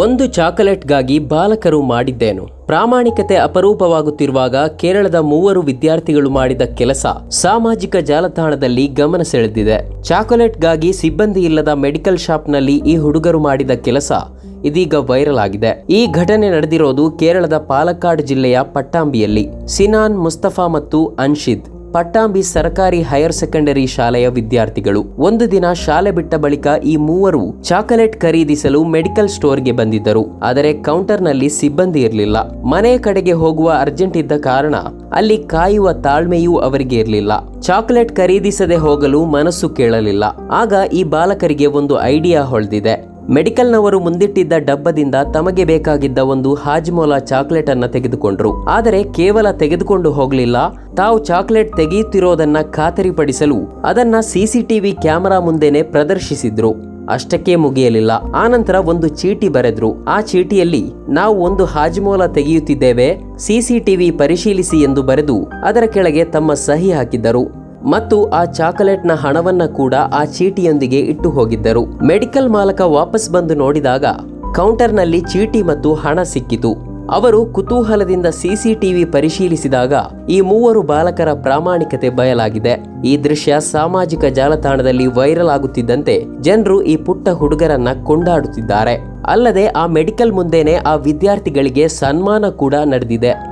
ಒಂದು ಚಾಕೊಲೇಟ್ಗಾಗಿ ಬಾಲಕರು ಮಾಡಿದ್ದೇನು. ಪ್ರಾಮಾಣಿಕತೆ ಅಪರೂಪವಾಗುತ್ತಿರುವಾಗ ಕೇರಳದ ಮೂವರು ವಿದ್ಯಾರ್ಥಿಗಳು ಮಾಡಿದ ಕೆಲಸ ಸಾಮಾಜಿಕ ಜಾಲತಾಣದಲ್ಲಿ ಗಮನ ಸೆಳೆದಿದೆ. ಚಾಕೊಲೇಟ್ಗಾಗಿ ಸಿಬ್ಬಂದಿ ಇಲ್ಲದ ಮೆಡಿಕಲ್ ಶಾಪ್ನಲ್ಲಿ ಈ ಹುಡುಗರು ಮಾಡಿದ ಕೆಲಸ ಇದೀಗ ವೈರಲ್ ಆಗಿದೆ. ಈ ಘಟನೆ ನಡೆದಿರೋದು ಕೇರಳದ ಪಾಲಕ್ಕಾಡ್ ಜಿಲ್ಲೆಯ ಪಟ್ಟಾಂಬಿಯಲ್ಲಿ. ಸಿನಾನ್, ಮುಸ್ತಫಾ ಮತ್ತು ಅನ್ಶಿದ್. ಪಟ್ಟಾಂಬಿ ಸರ್ಕಾರಿ ಹೈಯರ್ ಸೆಕೆಂಡರಿ ಶಾಲೆಯ ವಿದ್ಯಾರ್ಥಿಗಳು ಒಂದು ದಿನ ಶಾಲೆ ಬಿಟ್ಟ ಬಳಿಕ ಈ ಮೂವರು ಚಾಕೊಲೇಟ್ ಖರೀದಿಸಲು ಮೆಡಿಕಲ್ ಸ್ಟೋರ್ಗೆ ಬಂದಿದ್ದರು. ಆದರೆ ಕೌಂಟರ್ನಲ್ಲಿ ಸಿಬ್ಬಂದಿ ಇರಲಿಲ್ಲ. ಮನೆಯ ಕಡೆಗೆ ಹೋಗುವ ಅರ್ಜೆಂಟ್ ಇದ್ದ ಕಾರಣ ಅಲ್ಲಿ ಕಾಯುವ ತಾಳ್ಮೆಯೂ ಅವರಿಗೆ ಇರಲಿಲ್ಲ. ಚಾಕೊಲೇಟ್ ಖರೀದಿಸದೆ ಹೋಗಲು ಮನಸ್ಸು ಕೇಳಲಿಲ್ಲ. ಆಗ ಈ ಬಾಲಕರಿಗೆ ಒಂದು ಐಡಿಯಾ ಹೊಳೆದಿದೆ. ಮೆಡಿಕಲ್ನವರು ಮುಂದಿಟ್ಟಿದ್ದ ಡಬ್ಬದಿಂದ ತಮಗೆ ಬೇಕಾಗಿದ್ದ ಒಂದು ಹಾಜ್ಮೋಲಾ ಚಾಕ್ಲೇಟ್ ಅನ್ನ ತೆಗೆದುಕೊಂಡ್ರು. ಆದರೆ ಕೇವಲ ತೆಗೆದುಕೊಂಡು ಹೋಗಲಿಲ್ಲ, ತಾವು ಚಾಕ್ಲೇಟ್ ತೆಗೆಯುತ್ತಿರೋದನ್ನ ಖಾತರಿಪಡಿಸಲು ಅದನ್ನ ಸಿಸಿಟಿವಿ ಕ್ಯಾಮೆರಾ ಮುಂದೆನೆ ಪ್ರದರ್ಶಿಸಿದ್ರು. ಅಷ್ಟಕ್ಕೆ ಮುಗಿಯಲಿಲ್ಲ. ಆನಂತರ ಒಂದು ಚೀಟಿ ಬರೆದ್ರು. ಆ ಚೀಟಿಯಲ್ಲಿ, ನಾವು ಒಂದು ಹಾಜ್ಮೋಲಾ ತೆಗೆಯುತ್ತಿದ್ದೇವೆ, ಸಿಸಿಟಿವಿ ಪರಿಶೀಲಿಸಿ ಎಂದು ಬರೆದು ಅದರ ಕೆಳಗೆ ತಮ್ಮ ಸಹಿ ಹಾಕಿದ್ದರು. ಮತ್ತು ಆ ಚಾಕಲೇಟ್ನ ಹಣವನ್ನ ಕೂಡ ಆ ಚೀಟಿಯೊಂದಿಗೆ ಇಟ್ಟು ಹೋಗಿದ್ದರು. ಮೆಡಿಕಲ್ ಮಾಲಕ ವಾಪಸ್ ಬಂದು ನೋಡಿದಾಗ ಕೌಂಟರ್ನಲ್ಲಿ ಚೀಟಿ ಮತ್ತು ಹಣ ಸಿಕ್ಕಿತು. ಅವರು ಕುತೂಹಲದಿಂದ ಸಿಸಿಟಿವಿ ಪರಿಶೀಲಿಸಿದಾಗ ಈ ಮೂವರು ಬಾಲಕರ ಪ್ರಾಮಾಣಿಕತೆ ಬಯಲಾಗಿದೆ. ಈ ದೃಶ್ಯ ಸಾಮಾಜಿಕ ಜಾಲತಾಣದಲ್ಲಿ ವೈರಲ್ ಆಗುತ್ತಿದ್ದಂತೆ ಜನರು ಈ ಪುಟ್ಟ ಹುಡುಗರನ್ನ ಕೊಂಡಾಡುತ್ತಿದ್ದಾರೆ. ಅಲ್ಲದೆ ಆ ಮೆಡಿಕಲ್ ಮುಂದೆನೆ ಆ ವಿದ್ಯಾರ್ಥಿಗಳಿಗೆ ಸನ್ಮಾನ ಕೂಡ ನಡೆದಿದೆ.